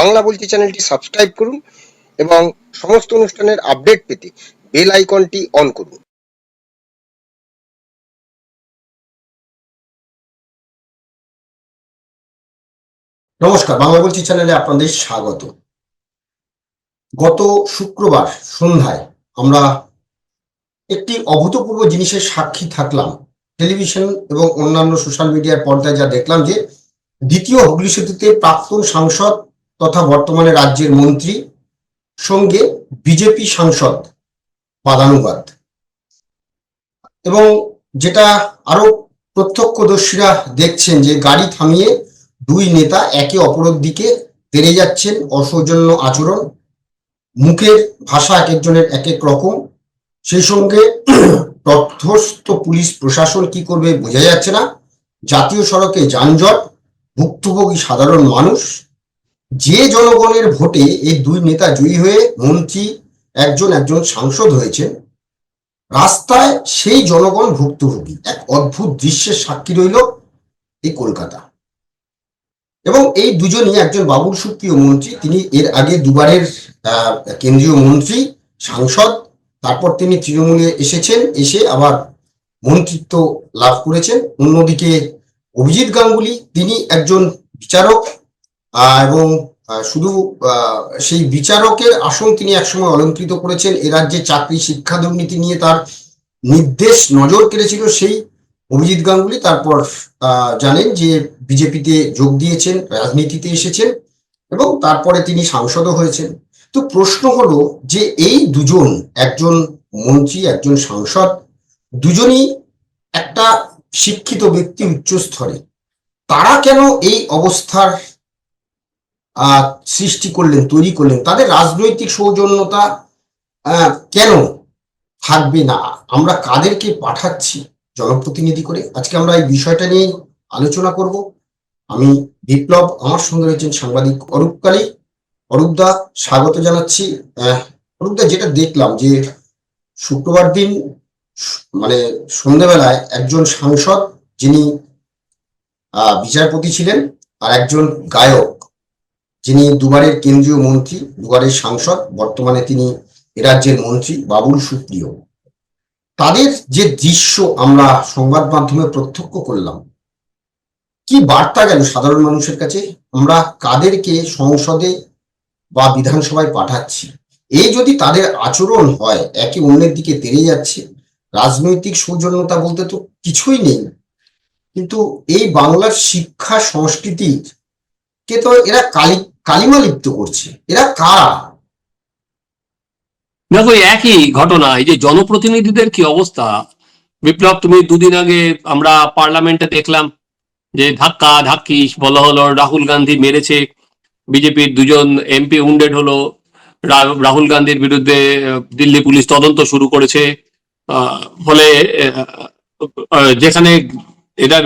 বাংলা বলছি চ্যানেলটি সাবস্ক্রাইব করুন এবং সমস্ত অনুষ্ঠানের আপডেট পেতে বেল আইকনটি অন করুন। নমস্কার, বাংলা বলছি চ্যানেলে আপনাদের স্বাগত। গত শুক্রবার সন্ধ্যায় আমরা একটি অভূতপূর্ব জিনিসের সাক্ষী থাকলাম। টেলিভিশন এবং অন্যান্য সোশ্যাল মিডিয়ার পর্দায় যা দেখলাম যে দ্বিতীয় হুগলি সেতুতে প্রাক্তন সাংসদ তথা বর্তমানে রাজ্যের মন্ত্রী সঙ্গে বিজেপি সাংসদ বাদানুবাদ। এবং যেটা আরও প্রত্যক্ষদর্শীরা দেখছেন যে গাড়ি থামিয়ে দুই নেতা একে অপরের দিকে তেড়ে যাচ্ছেন, অসৌজন্য আচরণ, মুখের ভাষা এক একজনের এক এক রকম। সেই সঙ্গে তথ্যস্থ পুলিশ প্রশাসন কি করবে বোঝা যাচ্ছে না। জাতীয় সড়কে যানজট, ভুক্তভোগী সাধারণ মানুষ যে জনগণের ভোটে এই দুই নেতা জয়ী হয়ে মন্ত্রী একজন একজন সাংসদ হয়েছেন, রাস্তায় সেই জনগণ ভুক্তভোগী। এক অদ্ভুত দৃশ্যের সাক্ষী রইল এই কলকাতা। এবং এই দুজনই একজন বাবুল সুপ্রিয় মন্ত্রী, তিনি এর আগে দুবারের কেন্দ্রীয় মন্ত্রী, সাংসদ, তারপর তিনি তৃণমূলে এসেছেন, এসে আবার মন্ত্রিত্ব লাভ করেছেন। অন্যদিকে অভিজিৎ গাঙ্গুলি, তিনি একজন বিচারক এবং শুধু সেই বিচারকের আসন তিনি একসময় অলঙ্কৃত করেছেন। এ রাজ্যে চাকরি, শিক্ষা দুর্নীতি নিয়ে তার নির্দেশ নজর কেড়েছিল সেই অভিজিৎ গাঙ্গুলি। তারপর জানেন যে বিজেপিতে যোগ দিয়েছেন, রাজনীতিতে এসেছেন এবং তারপরে তিনি সাংসদও হয়েছেন। তো প্রশ্ন হলো যে এই দুজন, একজন মন্ত্রী, একজন সাংসদ, দুজনই একটা শিক্ষিত ব্যক্তি উচ্চ স্তরে তারা কেন এই অবস্থার সৃষ্টি করলেন, তৈরি করলেন, তাদের রাজনৈতিক সৌজন্যতা কেন থাকবে না? আমরা কাদেরকে পাঠাচ্ছি জনপ্রতিনিধি করে? আজকে আমরা এই বিষয়টা নিয়ে আলোচনা করব। আমি বিপ্লব, আমার সঙ্গে রয়েছেন সাংবাদিক অরূপ কালী। অরূপদা স্বাগত জানাচ্ছি। অরূপদা যেটা দেখলাম যে শুক্রবার দিন মানে সন্ধ্যেবেলায় একজন সাংসদ যিনি বিচারপতি ছিলেন, আর একজন গায়ক। যিনি দুবারের কেন্দ্রীয় মন্ত্রী, দুবারের সাংসদ, বর্তমানে তিনি রাজ্যের মন্ত্রী বাবুল সুপ্রিয়। তাদের যে দৃশ্য আমরা সংবাদ মাধ্যমে প্রত্যক্ষ করলাম, কি বার্তা গেল সাধারণ মানুষের কাছে? আমরা কাদেরকে সংসদে বা বিধানসভায় পাঠাচ্ছি? এই যদি তাদের আচরণ হয়, একে অন্যের দিকে তেড়ে যাচ্ছে, রাজনৈতিক সৌজন্যতা বলতে তো কিছুই নেই। কিন্তু এই বাংলার শিক্ষা সংস্কৃতির কে তো এরা কালি কালিমা লিপ্ত করছে। এরা কারা? দেখো একই ঘটনা, এই যে জনপ্রতিনিধিদের কি অবস্থা? বিপ্লব, তুমি দুদিন আগে আমরা পার্লামেন্টে দেখলাম যে ধাক্কা ধাক্কি বলা হলো রাহুল গান্ধী মেরেছে। বিজেপির দুজন এমপি উন্ডেড হলো। রাহুল গান্ধীর বিরুদ্ধে দিল্লি পুলিশ তদন্ত শুরু করেছে। ফলে যেখানে এটার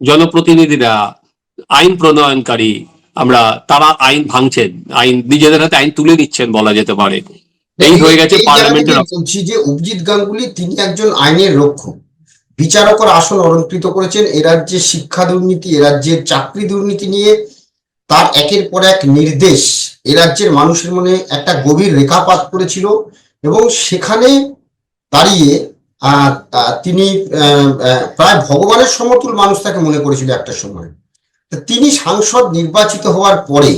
জনপ্রতিনিধিরা, আইন প্রণয়নকারী আমরা তারা আইন ভাঙছেন আইন নিজেদের হাতে আইন তুলে নিচ্ছেন বলা যেতে পারে। এই হয়ে গেছে পার্লামেন্টের বলছি যে অভিজিৎ গাঙ্গুলি তিনি একজন আইনের রক্ষক। বিচারকর আসন অলঙ্কৃত করেছেন। এ রাজ্যের শিক্ষা দুর্নীতি এ রাজ্যের চাকরি দুর্নীতি নিয়ে তার একের পর এক নির্দেশ। এ রাজ্যের মানুষের মনে একটা গভীর রেখাপাত করেছিল এবং সেখানে দাঁড়িয়ে তিনি প্রায় ভগবানের সমতুল মানুষ তাকে মনে করেছিল একটা সময়। তিনি সাংসদ নির্বাচিত হওয়ার পরে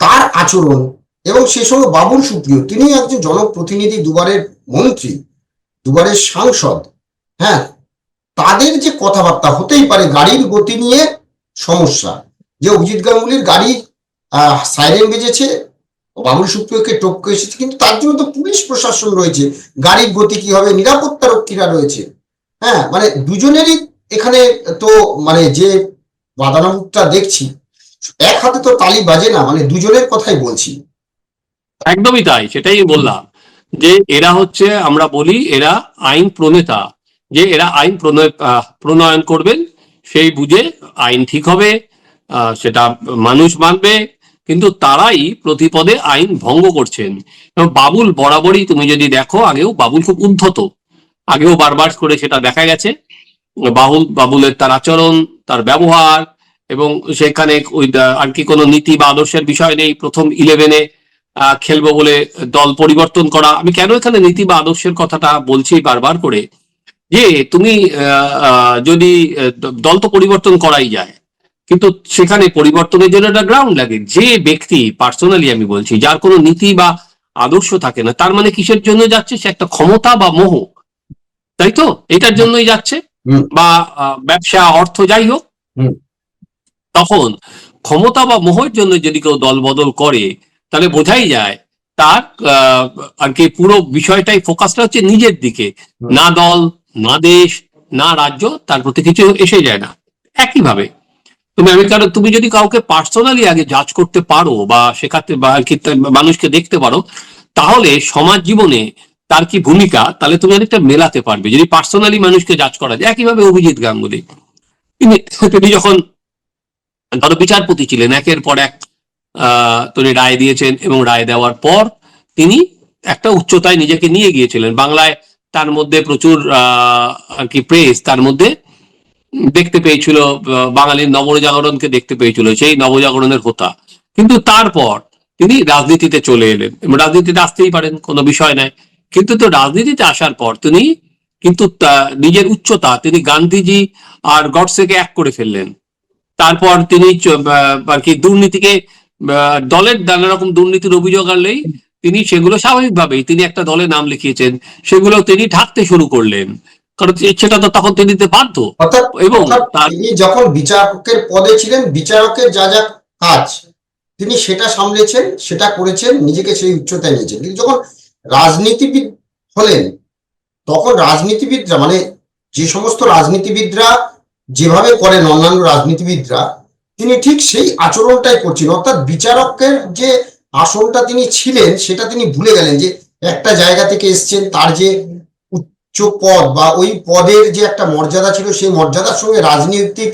তার আচরণ এবং সে সঙ্গে বাবুল সুপ্রিয়, তিনি একজন জনপ্রতিনিধি, দুবারের মন্ত্রী, দুবারের সাংসদ হ্যাঁ তাদের যে কথাবার্তা হতেই পারে গাড়ির গতি নিয়ে সমস্যা। যে অভিজিৎ গাঙ্গুলির গাড়ি সাইরেন বেজেছে, বাবুল সুপ্রিয়কে টপকে এসেছে, কিন্তু তার জন্য তো পুলিশ প্রশাসন রয়েছে, গাড়ির গতি কি হবে, নিরাপত্তা রক্ষীরা রয়েছে। হ্যাঁ মানে দুজনেরই এখানে তো মানে যে বাদানুটা দেখছি। এক হাতে তো তালি বাজে না মানে দুজনের কথাই বলছি। একদমই তাই, সেটাই বললাম। যে এরা হচ্ছে, আমরা বলি, এরা আইন প্রণেতা। যে এরা আইন প্রণয় প্রণয়ন করবেন, সেই বুঝে আইন ঠিক হবে সেটা মানুষ মানবে, কিন্তু তারাই প্রতিপদে আইন ভঙ্গ করছেন। এবং বাবুল বরাবরই তুমি যদি দেখো, আগেও বাবুল খুব উদ্ধত। আগেও বারবার করে সেটা দেখা গেছে। বাবুল, বাবুলের তার আচরণ তার ব্যবহার এবং সেখানে ওই আর কি কোনো নীতি বা আদর্শের বিষয় নেই, প্রথম ইলেভেনে খেলব বলে দল পরিবর্তন করা। আমি কেন এখানে নীতি বা আদর্শের কথাটা বলছি বারবার করে? যে তুমি যদি দল তো পরিবর্তন করাই যায়, কিন্তু সেখানে পরিবর্তনের জন্য একটা গ্রাউন্ড লাগে। যে ব্যক্তি পার্সোনালি আমি বলছি, যার কোনো নীতি বা আদর্শ থাকে না, তার মানে কিসের জন্য যাচ্ছে? সে একটা ক্ষমতা বা মোহ। তাই তো? এটার জন্যই যাচ্ছে। বা ব্যবসা অর্থ যাই হোক। তখন ক্ষমতা বা মোহর জন্য যদি কেউ দল বদল করে তাহলে বোঝাই যায় তার আর কি পুরো বিষয়টাই ফোকাসটা হচ্ছে নিজের দিকে। না দল না দেশ না রাজ্য তার প্রতি কিছু এসে যায় না। একইভাবে তুমি আমি কারণ তুমি যদি কাউকে পার্সোনালি আগে জাজ করতে পারো বা শেখাতে বা আর কি মানুষকে দেখতে পারো তাহলে সমাজ জীবনে তার কি ভূমিকা? তাহলে তুমি অনেকটা মেলাতে পারবে। যদি পার্সোনালি মানুষকে জাজ করা যায়, একইভাবে অভিজিৎ গাঙ্গুলি। তিনি যখন ধরো বিচারপতি ছিলেন, একের পর এক তিনি রায় দিয়েছেন এবং রায় দেওয়ার পর তিনি একটা উচ্চতায় নিজেকে নিয়ে গিয়েছিলেন। বাংলায় তার মধ্যে প্রচুর আর কি প্রেস তার মধ্যে দেখতে পেয়েছিল, বাঙালির নবজাগরণকে দেখতে পেয়েছিল, সেই নবজাগরণের হোতা। কিন্তু তারপর তিনি রাজনীতিতে চলে এলেন। এবং রাজনীতিতে আসতেই পারেন, কোনো বিষয় নাই। কিন্তু তো রাজনীতিতে আসার পর তিনি কিন্তু নিজের উচ্চতা তিনি গান্ধীজি আর গডসেকে এক করে ফেললেন। তারপর তিনি আর কি দুর্নীতিকে দলের নানা রকম দুর্নীতির অভিযোগ আনলেই তিনি সেগুলো স্বাভাবিকভাবেই তিনি একটা দলে নাম লিখিয়েছেন সেগুলো তিনি ঢাকতে শুরু করলেন। কারণ সেটা তো তখন তিনি দিতে বাধ্য। এবং তিনি যখন বিচারকের পদে ছিলেন বিচারকের যা যা কাজ তিনি সেটা সামলেছেন সেটা করেছেন নিজেকে সেই উচ্চতায় নিয়েছেন। কিন্তু যখন রাজনীতিবিদ হলেন, তখন রাজনীতিবিদরা মানে যে সমস্ত রাজনীতিবিদরা যেভাবে করেন, অন্যান্য রাজনীতিবিদরা, তিনি ঠিক সেই আচরণটাই করছেন অর্থাৎ বিচারকের যে আসনটা তিনি ছিলেন, সেটা তিনি ভুলে গেলেন যে একটা জায়গা থেকে এসছেন, তার যে উচ্চ পদ বা ওই পদের যে একটা মর্যাদা ছিল, সেই মর্যাদার সঙ্গে রাজনৈতিক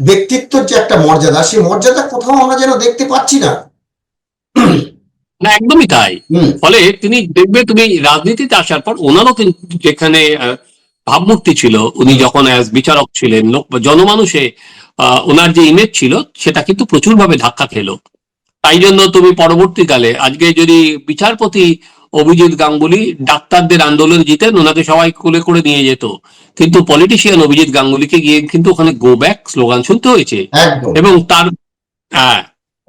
ব্যক্তিত্বের যে একটা মর্যাদা, সেই মর্যাদা কোথাও আমরা যেন দেখতে পাচ্ছি না। না একদমই তাই। ফলে তিনি দেখবে তুমি রাজনীতিতে আসার পর ওনারও কিন্তু যেখানে ভাবমূর্তি ছিল উনি যখন বিচারক ছিলেন লোক জনমানুষে ওনার যে ইমেজ ছিল সেটা কিন্তু প্রচুরভাবে ধাক্কা খেলো। তাই জন্য তুমি পরবর্তীকালে আজকে যদি বিচারপতি অভিজিৎ গাঙ্গুলি ডাক্তারদের আন্দোলন জিতেন ওনাকে সবাই কোলে করে নিয়ে যেত। কিন্তু পলিটিশিয়ান অভিজিৎ গাঙ্গুলিকে গিয়ে কিন্তু ওখানে গো ব্যাক স্লোগান শুনতে হয়েছে। এবং তার হ্যাঁ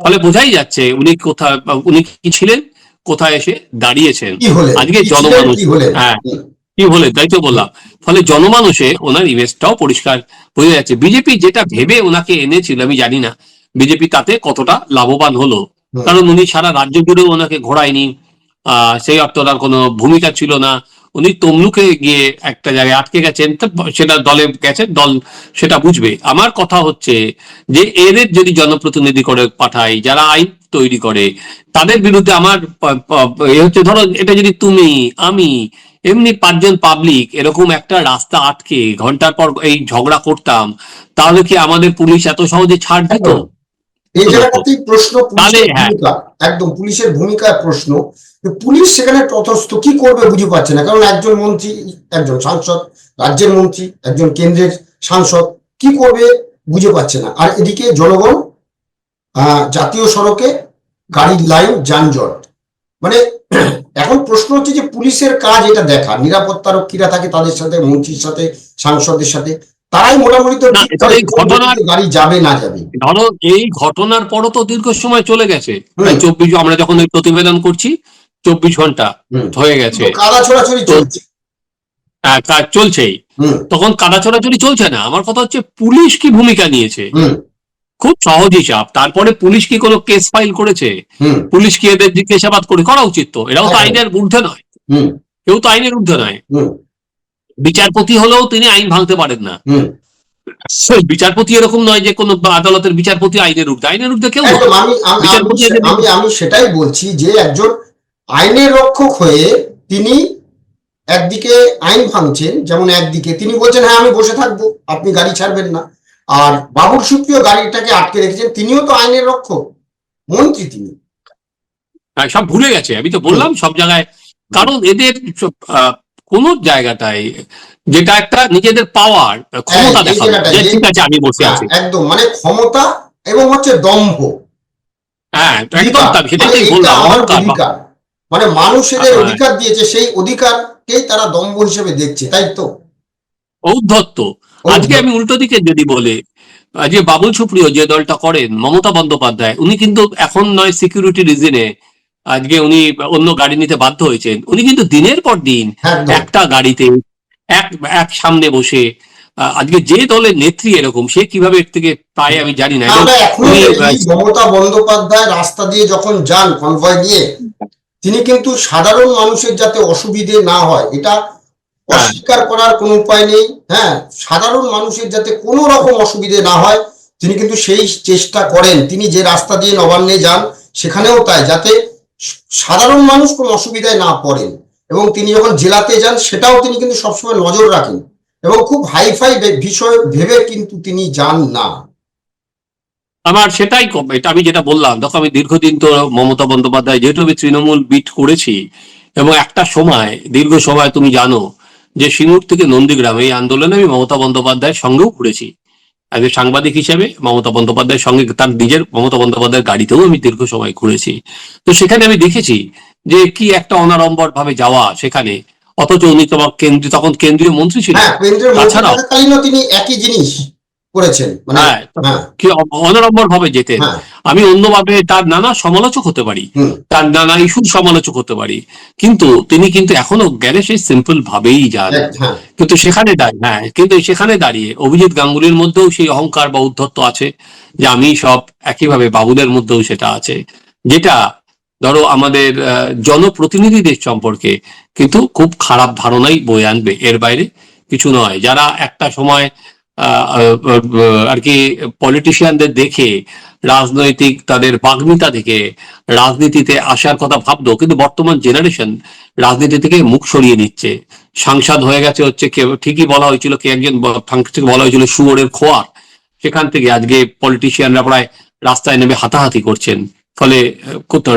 ফলে বোঝাই যাচ্ছে উনি কোথায় উনি কি ছিলেন কোথায় এসে দাঁড়িয়েছেন। আজকে জনমানুষ। হ্যাঁ কি হলে তাই তো বললাম। ফলে জনমানুষে ওনার ইমেজটাও পরিষ্কার বোঝা যাচ্ছে। বিজেপি যেটা ভেবে ওনাকে এনেছিল আমি জানি না বিজেপি তাতে কতটা লাভবান হলো। কারণ উনি সারা রাজ্য জুড়েও ওনাকে ঘোরায়নি। আহ সেই অর্থ ওনার কোনো ভূমিকা ছিল না। উনি তমলুকে গিয়ে একটা জায়গায় আটকে গেছেন সেটা দলে গেছেন দল সেটা বুঝবে আমার কথা হচ্ছে যে এদের যদি জনপ্রতিনিধি করে পাঠাই, যারা আইন তৈরি করে, তাদের বিরুদ্ধে আমার হচ্ছে ধরো এটা যদি তুমি, আমি, এমনি পাঁচজন পাবলিক এরকম একটা রাস্তা আটকে, ঘণ্টার পর এই ঝগড়া করতাম, তাহলে কি আমাদের পুলিশ এত সহজে ছাড় দিত একদম। এই জায়গাটাতেই প্রশ্ন হ্যাঁ। ভূমিকা একদম পুলিশের ভূমিকার প্রশ্ন। পুলিশ সেখানে তথস্থ কি করবে বুঝে পাচ্ছে না। কারণ একজন মন্ত্রী একজন সাংসদ রাজ্যের মন্ত্রী একজন কেন্দ্রের সাংসদ কি করবে বুঝে পাচ্ছে না। আর এদিকে জনগণ আহ, জাতীয় সড়কে গাড়ির লাইন যানজট। মানে এখন প্রশ্ন হচ্ছে যে পুলিশের কাজ এটা দেখা নিরাপত্তা রক্ষীরা থাকে তাদের সাথে মন্ত্রীর সাথে সাংসদের সাথে। তারাই মোটামুটি তো এই ঘটনার- গাড়ি যাবে না যাবে। ধরো এই ঘটনার পরও তো দীর্ঘ সময় চলে গেছে। চব্বিশ আমরা যখন এই প্রতিবেদন করছি চব্বিশ ঘণ্টা হয়ে গেছে। কাদা ছোড়াছড়ি চলছে। কাজ চলছেই। তখন কাদা ছড়াছড়ি চলছে না। আমার কথা হচ্ছে পুলিশ কি ভূমিকা নিয়েছে? খুব সহজ হিসাব তারপরে পুলিশ কি কোনো কেস ফাইল করেছে? পুলিশ কি এদের জিজ্ঞাসাবাদ করে? করা উচিত তো। এরাও তো হ্যাঁ। আইনের ঊর্ধ্বে নয়। কেউ তো আইনের ঊর্ধ্বে নয়। বিচারপতি হলেও তিনি আইন ভাঙতে পারেন না। বিচারপতি এরকম নয় যে কোনো আদালতের বিচারপতি আইনের ঊর্ধ্বে আইনের ঊর্ধ্বে কেউ আমি আমি- আমি বিচারপতি আমি আমি সেটাই বলছি যে একজন আইনের রক্ষক হয়ে তিনি একদিকে আইন ভাঙছেন যেমন একদিকে তিনি বলছেন হ্যাঁ আমি বসে থাকব আপনি গাড়ি ছাড়বেন না। আর বাবুর সুপ্রিয় গাড়িটাকে আটকে রেখেছেন তিনিও তো আইনের রক্ষক মন্ত্রী তিনি। হ্যাঁ, সব ভুলে গেছে আমি তো বললাম সব জায়গায়। কারণ এদের কোন জায়গাটায় যেটা একটা নিজেদের পাওয়ার ক্ষমতা হ্যাঁ, দেখানো জায়গাটায় যে ঠিক আছে আমি বসে হ্যাঁ, আছি একদম মানে ক্ষমতা এবং হচ্ছে দম্ভ। হ্যাঁ একদম সেটাই মানে বললাম অহংকার অধিকার। মানে মানুষ এদের হ্যাঁ। অধিকার দিয়েছে সেই অধিকারকেই তারা দম্ভ হিসেবে দেখছে তাই তো? ঔদ্ধত্য। আজকে আমি উল্টো দিকে যদি বলে যে বাবুল সুপ্রিয় যে দলটা করেন মমতা বন্দ্যোপাধ্যায় উনি কিন্তু এখন নয় সিকিউরিটি রিজনে আজকে উনি অন্য গাড়ি নিতে বাধ্য হয়েছেন। উনি কিন্তু দিনের পর দিন একটা গাড়িতে এক এক সামনে বসে আজকে যে দলের নেত্রী এরকম সে কীভাবে এর থেকে পায় আমি জানি না। মমতা বন্দ্যোপাধ্যায় রাস্তা দিয়ে যখন যান কনভয় দিয়ে তিনি কিন্তু সাধারণ মানুষের যাতে অসুবিধে না হয় এটা হ্যাঁ। অস্বীকার করার কোনো উপায় নেই হ্যাঁ। সাধারণ মানুষের যাতে কোনো রকম অসুবিধে না হয় তিনি কিন্তু সেই চেষ্টা করেন। তিনি যে রাস্তা দিয়ে নবান্নে যান সেখানেও তাই যাতে সাধারণ মানুষ কোনো অসুবিধায় না পড়েন এবং তিনি যখন জেলাতে যান সেটাও তিনি কিন্তু সবসময় নজর রাখেন এবং খুব হাইফাই বিষয় ভেবে কিন্তু তিনি যান না। আমার সেটাই এটা আমি যেটা বললাম, দেখো আমি দীর্ঘদিন তো মমতা বন্দ্যোপাধ্যায়, যেহেতু আমি তৃণমূল বিট করেছি, এবং একটা সময়, দীর্ঘ সময় তুমি জানো যে সিঙ্গুর থেকে নন্দীগ্রাম এই আন্দোলনে আমি মমতা বন্দ্যোপাধ্যায়ের সঙ্গেও ঘুরেছি। আজ সাংবাদিক হিসেবে মমতা বন্দ্যোপাধ্যায়ের সঙ্গে তার নিজের মমতা বন্দ্যোপাধ্যায়ের গাড়িতেও আমি দীর্ঘ সময় ঘুরেছি। তো সেখানে আমি দেখেছি যে কি একটা অনাড়ম্বর ভাবে যাওয়া সেখানে অথচ উনি তোমার কেন্দ্রীয় তখন কেন্দ্রীয় মন্ত্রী ছিলেন। হ্যাঁ তাছাড়াও- তিনি একই জিনিস করেছেন মানে হ্যাঁ হ্যাঁ। কি ভাবে যেতেন। হ্যাঁ। আমি অন্যভাবে তার নানা সমালোচক হতে পারি তার নানা ইস্যুর সমালোচক হতে পারি কিন্তু তিনি কিন্তু এখনও গেলে সেই সিম্পল ভাবেই যান কিন্তু সেখানে দাঁড়িয়ে হ্যাঁ কিন্তু সেখানে দাঁড়িয়ে অভিজিৎ গাঙ্গুলির মধ্যেও সেই অহংকার বা উদ্ধত্ত আছে যে আমি সব একইভাবে বাবুদের মধ্যেও সেটা আছে যেটা ধরো আমাদের জনপ্রতিনিধিদের সম্পর্কে কিন্তু খুব খারাপ ধারণাই বয়ে আনবে। এর বাইরে কিছু নয়। যারা একটা সময় আর কি পলিটিশিয়ানদের দেখে, রাজনৈতিক তাদের বাগ্মিতা থেকে রাজনীতিতে আসার কথা ভাবতো, কিন্তু বর্তমান জেনারেশন রাজনীতি থেকে মুখ সরিয়ে নিচ্ছে। সাংসদ হয়ে গেছে হচ্ছে কে, ঠিকই বলা হয়েছিল কে একজন সাংসদ বলা হয়েছিল শুয়োরের খোয়ার। সেখান থেকে আজকে পলিটিশিয়ানরা প্রায় রাস্তায় নেমে হাতাহাতি করছেন। ফলে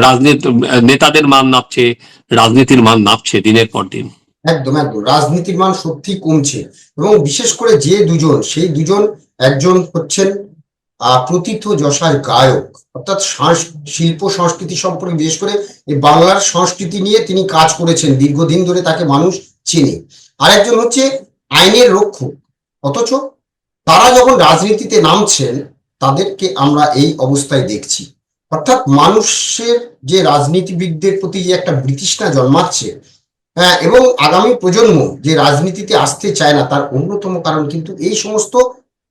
রাজনীতি, নেতাদের মান নাপছে, রাজনীতির মান নাপছে দিনের পর দিন। একদম একদম। রাজনীতির মান সত্যি কমছে। এবং বিশেষ করে যে দুজন, সেই দুজন একজন হচ্ছেন আহ প্রথিত যশার গায়ক। অর্থাৎ শিল্প সংস্কৃতি সম্পর্কে বিশেষ করে এই বাংলার সংস্কৃতি নিয়ে তিনি কাজ করেছেন। দীর্ঘদিন ধরে তাকে মানুষ চেনে। আর একজন হচ্ছে আইনের রক্ষক। অথচ তারা যখন রাজনীতিতে নামছেন, তাদেরকে আমরা এই অবস্থায় দেখছি। অর্থাৎ মানুষের যে রাজনীতিবিদদের প্রতি যে একটা বিতৃষ্ণা জন্মাচ্ছে হ্যাঁ এবং আগামী প্রজন্ম যে রাজনীতিতে আসতে চায় না, তার অন্যতম কারণ কিন্তু এই সমস্ত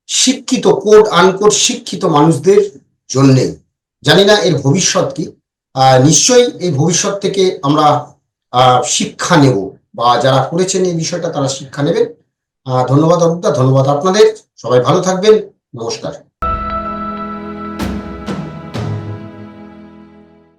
শিক্ষিত কোড আনকোড শিক্ষিত মানুষদের জন্যেই। জানি না এর ভবিষ্যৎ কি। নিশ্চয়ই এই ভবিষ্যৎ থেকে আমরা শিক্ষা নেব বা যারা করেছেন এই বিষয়টা তারা শিক্ষা নেবেন। ধন্যবাদ অরূপদা, ধন্যবাদ আপনাদের। সবাই ভালো থাকবেন। নমস্কার।